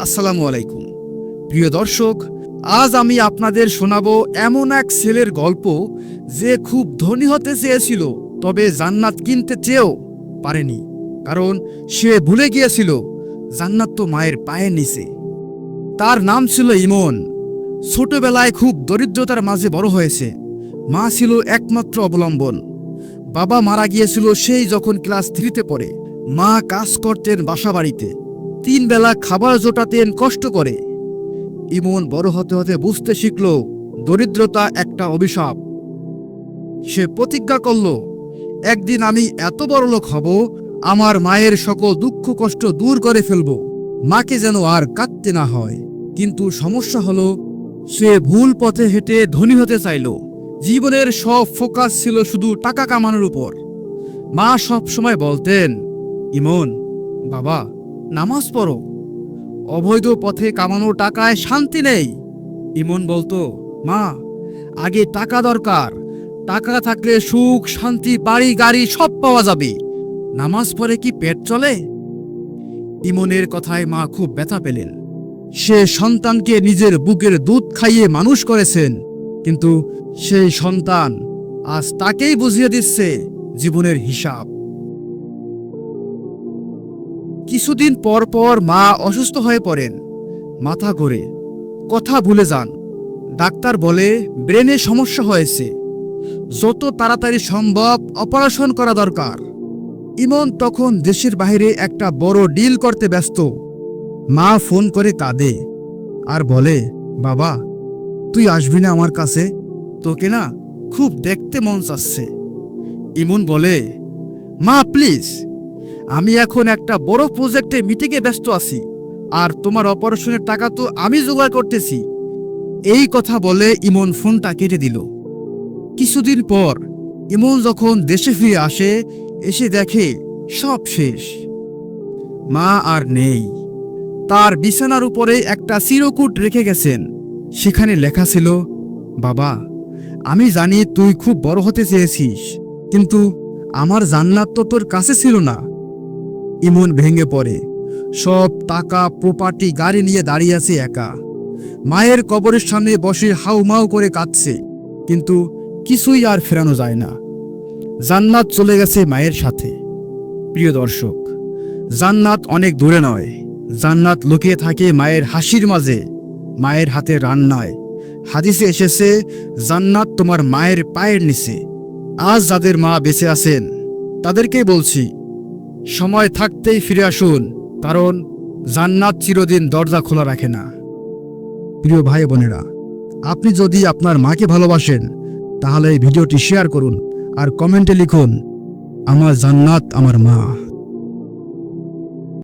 আসসালামু আলাইকুম। প্রিয় দর্শক, আজ আমি আপনাদের শোনাবো এমন এক ছেলের গল্প যে খুব ধনী হতে চেয়েছিল, তবে জান্নাত কিনতে চেয়েও পারেনি। কারণ সে ভুলে গিয়েছিল, জান্নাত তো মায়ের পায়ের নিচে। তার নাম ছিল ইমন। ছোটবেলায় খুব দরিদ্রতার মাঝে বড় হয়েছে। মা ছিল একমাত্র অবলম্বন। বাবা মারা গিয়েছিল সেই যখন ক্লাস থ্রিতে পড়ে। মা কাজ করতেন বাসা বাড়িতে তিন বেলা খাবার জোটাতেন কষ্ট করে। ইমন বড় হতে হতে বুঝতে শিখল, দরিদ্রতা একটা অভিশাপ। সে প্রতিজ্ঞা করল, একদিন আমি এত বড় লোক হব, আমার মায়ের সকল দুঃখ কষ্ট দূর করে ফেলব। মাকে যেন আর কাঁদতে না হয়। কিন্তু সমস্যা হলো, সে ভুল পথে হেঁটে ধনী হতে চাইল। জীবনের সব ফোকাস ছিল শুধু টাকা কামানোর উপর। মা সব সময় বলতেন, ইমন, বাবা নামাজ পড়ো। অবৈধ পথে কামানো টাকায় শান্তি নেই। ইমন বলতো, মা, আগে টাকা দরকার। টাকা থাকলে সুখ, শান্তি, বাড়ি, গাড়ি সব পাওয়া যাবে। নামাজ পড়ে কি পেট চলে? ইমনের কথায় মা খুব ব্যথা পেলেন। সে সন্তানকে নিজের বুকের দুধ খাইয়ে মানুষ করেছেন, কিন্তু সেই সন্তান আজ তাকেই বুঝিয়ে দিচ্ছে জীবনের হিসাব। কিছুদিন পর পর মা অসুস্থ হয়ে পড়েন। মাথা ঘোরে। কথা ভুলে যান। ডাক্তার বলে, ব্রেনে সমস্যা হয়েছে। যত তাড়াতাড়ি সম্ভব অপারেশন করা দরকার। ইমন তখন দেশের বাইরে একটা বড় ডিল করতে ব্যস্ত। মা ফোন করে কাঁদে আর বলে, বাবা, তুই আসবি না আমার কাছে? তোকে না খুব দেখতে মন চাচ্ছে। ইমন বলে, মা, প্লিজ আমি এখন একটা বড় প্রজেক্টে মিটিংয়ে ব্যস্ত আছি, আর তোমার অপারেশনের টাকা তো আমি জোগাড় করতেছি। এই কথা বলে ইমন ফোনটা কেটে দিল। কিছুদিন পর, ইমন যখন দেশে ফিরে আসে, এসে দেখে সব শেষ। মা আর নেই। তার বিছানার উপরে একটা চিরকুট রেখে গেছেন। সেখানে লেখা ছিল, বাবা, আমি জানি তুই খুব বড় হতে চেয়েছিস, কিন্তু আমার জান্নাত তো তোর কাছে ছিল না। ইমন ভেঙে পড়ে। সব টাকা প্রপার্টি গাড়ি নিয়ে দাঁড়িয়ে আছে একা। মায়ের কবরের সামনে বসে হাউমাউ করে কাঁদছে, কিন্তু কিছুই আর ফেরানো যায় না। জান্নাত চলে গেছে মায়ের সাথে। প্রিয় দর্শক, জান্নাত অনেক দূরে নয়। জান্নাত লুকিয়ে থাকে মায়ের হাসির মাঝে, মায়ের হাতে রান্নায়। হাদিসে এসেছে, জান্নাত তোমার মায়ের পায়ের নিচে। আজ যাদের মা বেঁচে আছেন, তাদেরকেই বলছি সময় থাকতেই ফিরে আসুন, কারণ জান্নাত চিরদিন দরজা খোলা রাখে না। প্রিয় ভাই বোনেরা, আপনি যদি আপনার মাকে ভালোবাসেন, তাহলে এই ভিডিওটি শেয়ার করুন আর কমেন্টে লিখুন, আমার জান্নাত আমার মা।